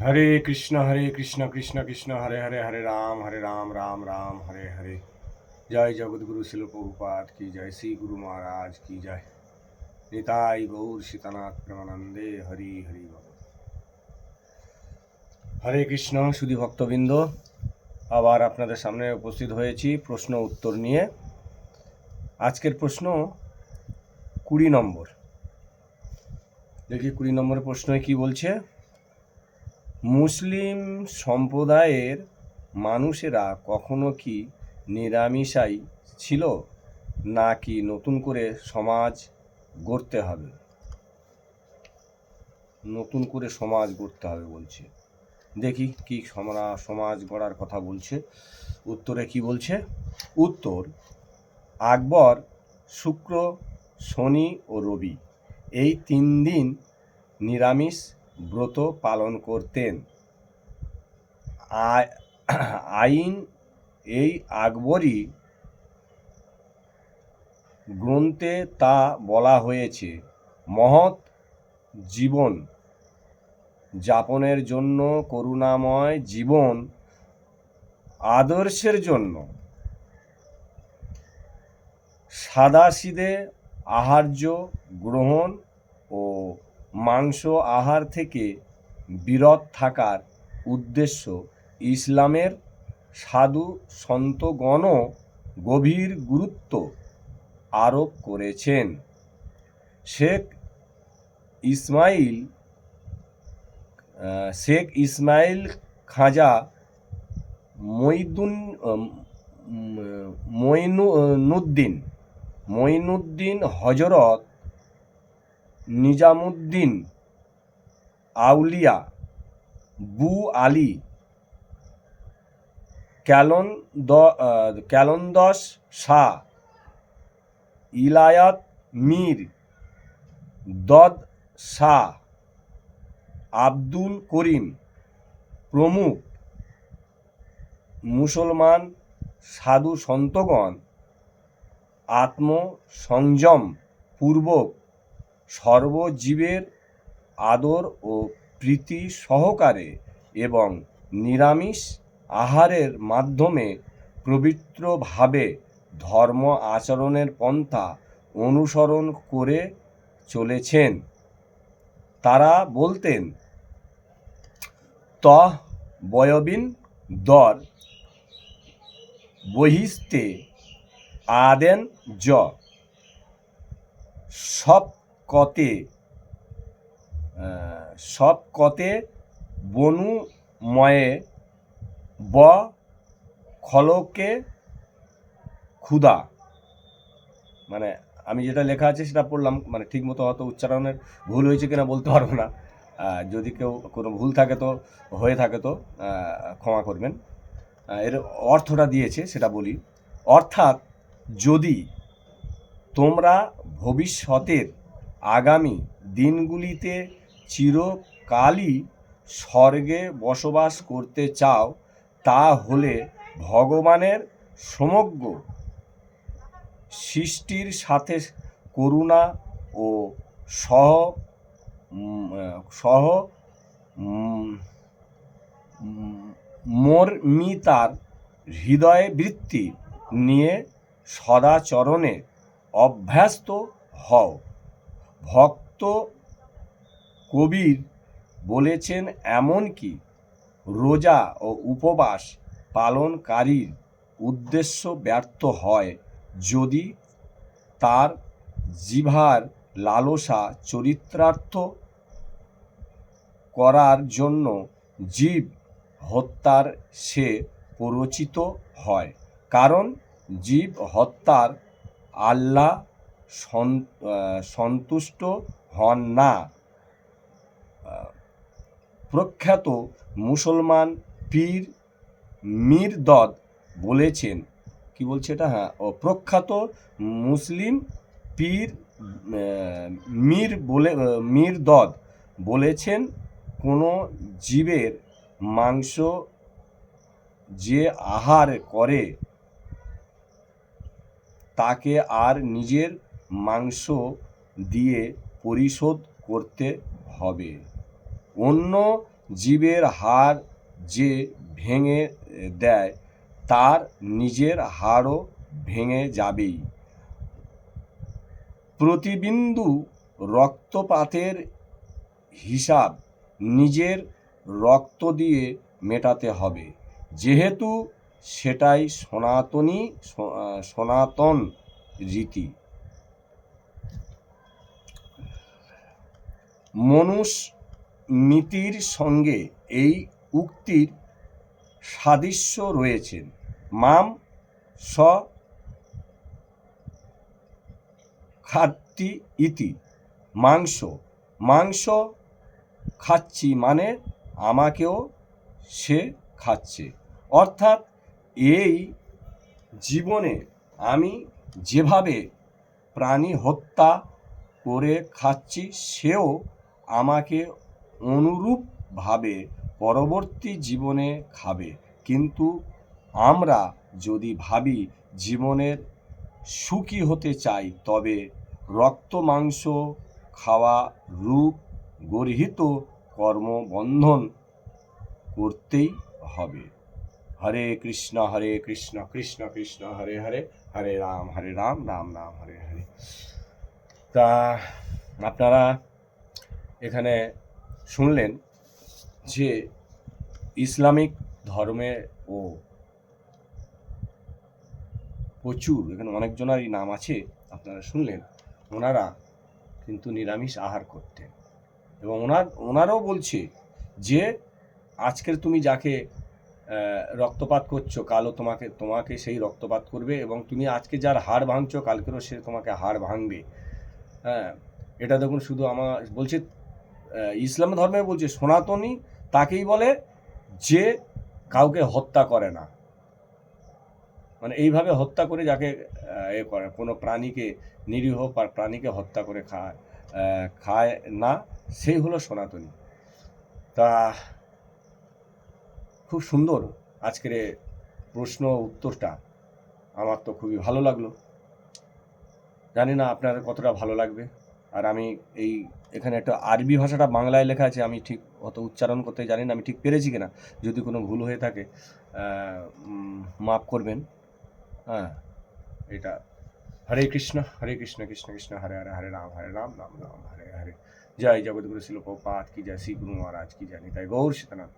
হরে কৃষ্ণ হরে কৃষ্ণ কৃষ্ণ কৃষ্ণ, হরে হরে হরে রাম হরে রাম রাম রাম, হরে হরে। জয় জগৎগুরু শিল প্রভুপাত কি জয়? শ্রী গুরু মহারাজ কি জয়? নিতাই গৌর সীতানাথ প্রেমানন্দে হরি হরি হরে কৃষ্ণ, সুধী ভক্তবৃন্দ, আবার আপনাদের সামনে উপস্থিত হয়েছি প্রশ্ন উত্তর নিয়ে। আজকের প্রশ্ন কুড়ি নম্বর। দেখি কুড়ি নম্বরের প্রশ্নে কি বলছে? মুসলিম সম্প্রদায়ের মানুষেরা কখনো কি নিরামিষাই ছিল? নাকি নতুন করে সমাজ গড়তে হবে? নতুন করে সমাজ গড়তে হবে বলছে। দেখি কি সমরা, সমাজ গড়ার কথা বলছে। উত্তরে কি বলছে? উত্তর, আকবর, শুক্র, শনি ও রবি এই তিন দিন নিরামিষ ব্রত পালন করতেন। আইন এই আকবরই গ্রন্থে তা বলা হয়েছে, মহৎ জীবন যাপনের জন্য, করুণাময় জীবন আদর্শের জন্য। সাদাসিদে আহার্য গ্রহণ ও মাংস আহার থেকে বিরত থাকার উদ্দেশ্য ইসলামের সাধু সন্তগণও গভীর গুরুত্ব আরোপ করেছেন। শেখ ইসমাইল শেখ ইসমাইল খাজা মইদুন মইনুদ্দিন মইনুদ্দিন হজরত নিজামুদ্দিন, আউলিয়া, বু আলী, ক্যালন দ ক্যালন্দস শাহ, ইলায়াত মীর, দদ শাহ, আব্দুল করিম প্রমুখ, মুসলমান সাধু সন্তগণ, আত্মসংযম পূর্বক সর্বজীবের আদর ও প্রীতি সহকারে এবং নিরামিষ আহারের মাধ্যমে পবিত্রভাবে ধর্ম আচরণের পন্থা অনুসরণ করে চলেছেন। তারা বলতেন, তহ বয়বিন দর বহিস্তে আদেন জ সব কতে সব কতে বনুময়ে ব খলকে ক্ষুদা মানে আমি যেটা লেখা আছে সেটা পড়লাম মানে ঠিক মতো হয়তো উচ্চারণের ভুল হয়েছে কিনা বলতে পারব না। যদি কেউ কোনো ভুল থাকে তো, হয়ে থাকে তো ক্ষমা করবেন। এর অর্থটা দিয়েছে, সেটা বলি। অর্থাৎ যদি তোমরা ভবিষ্যতের আগামী দিনগুলিতে চিরকালই স্বর্গে বসবাস করতে চাও, তা হলে ভগবানের সমগ্র সৃষ্টির সাথে করুণা ও সহ সহ মর্মিতার হৃদয় বৃত্তি নিয়ে সদাচরণে অভ্যস্ত হও। ভক্ত কবির বলেছেন এমনকি রোজা ও উপবাস পালনকারীর উদ্দেশ্য ব্যর্থ হয় যদি তার জিভার লালসা চরিত্রার্থ করার জন্য জীব হত্যার সে প্ররোচিত হয়। কারণ জীব হত্যার আল্লাহ সন্তুষ্ট হন না। প্রখ্যাত মুসলমান পীর মিরদদ বলেছেন, কি বলছে এটা? হ্যাঁ ও প্রখ্যাত মুসলিম পীর মীর বলে মিরদদ বলেছেন, কোনো জীবের মাংস যে আহার করে, তাকে আর নিজের মাংস দিয়ে পরিশোধ করতে হবে। অন্য জীবের হাড় যে ভেঙে দেয়, তার নিজের হাড়ও ভেঙে যাবেই। প্রতিবিন্দু রক্তপাতের হিসাব নিজের রক্ত দিয়ে মেটাতে হবে। যেহেতু সেটাই সনাতনী, সনাতন রীতি। মনুস্মৃতির সঙ্গে এই উক্তির সাদৃশ্য রয়েছে। মাম স খাদ্যি ইতি। মাংস। মাংস খাচ্ছি মানে আমাকেও সে খাচ্ছে। অর্থাৎ এই জীবনে আমি যেভাবে প্রাণী হত্যা করে খাচ্ছি, সেও আমাকে অনুরূপভাবে পরবর্তী জীবনে খাবে। কিন্তু আমরা যদি ভাবি জীবনের সুখী হতে চাই, তবে রক্ত, মাংস খাওয়া, রূপ, গর্হিত কর্মবন্ধন করতেই হবে। হরে কৃষ্ণ হরে কৃষ্ণ কৃষ্ণ কৃষ্ণ, হরে হরে হরে রাম হরে রাম রাম রাম, হরে হরে। তা আপনারা এখানে শুনলেন যে ইসলামিক ধর্মে ও প্রচুর, এখানে অনেকজনারই নাম আছে, আপনারা শুনলেন, ওনারা কিন্তু নিরামিষ আহার করতেন। এবং ওনার, ওনারাও বলছে যে আজকের তুমি যাকে রক্তপাত করছ, কালও তোমাকে তোমাকে সেই রক্তপাত করবে এবং তুমি আজকে যার হাড় ভাঙছো, কালকেরও সে তোমাকে হাড় ভাঙবে। হ্যাঁ এটা দেখুন শুধু আমার, বলছে ইসলাম ধর্মে বলছে, সনাতনী তাকেই বলে যে কাউকে হত্যা করে না। মানে এইভাবে হত্যা করে যাকে এ করে, কোনো প্রাণীকে নিরীহ প্রাণীকে হত্যা করে খায় খায় না, সেই হলো সনাতনী। তা খুব সুন্দর আজকের প্রশ্ন উত্তরটা। আমার তো খুবই ভালো লাগল। জানি না আপনার কতটা ভালো লাগবে। আর আমি এই এখানে একটা আরবি ভাষাটা বাংলায় লেখা আছে, আমি ঠিক অত উচ্চারণ করতে জানি না, আমি ঠিক পেরেছি কিনা, যদি কোনো ভুল হয়ে থাকে মাফ করবেন। হ্যাঁ এটা হরে কৃষ্ণ হরে কৃষ্ণ কৃষ্ণ কৃষ্ণ, হরে হরে হরে রাম হরে রাম রাম রাম, হরে হরে। জয় জগৎগুরু শিল প্রপাত, কি জয় শ্রী গুরু মহারাজ, কি জানি তাই গৌর সীতানাথ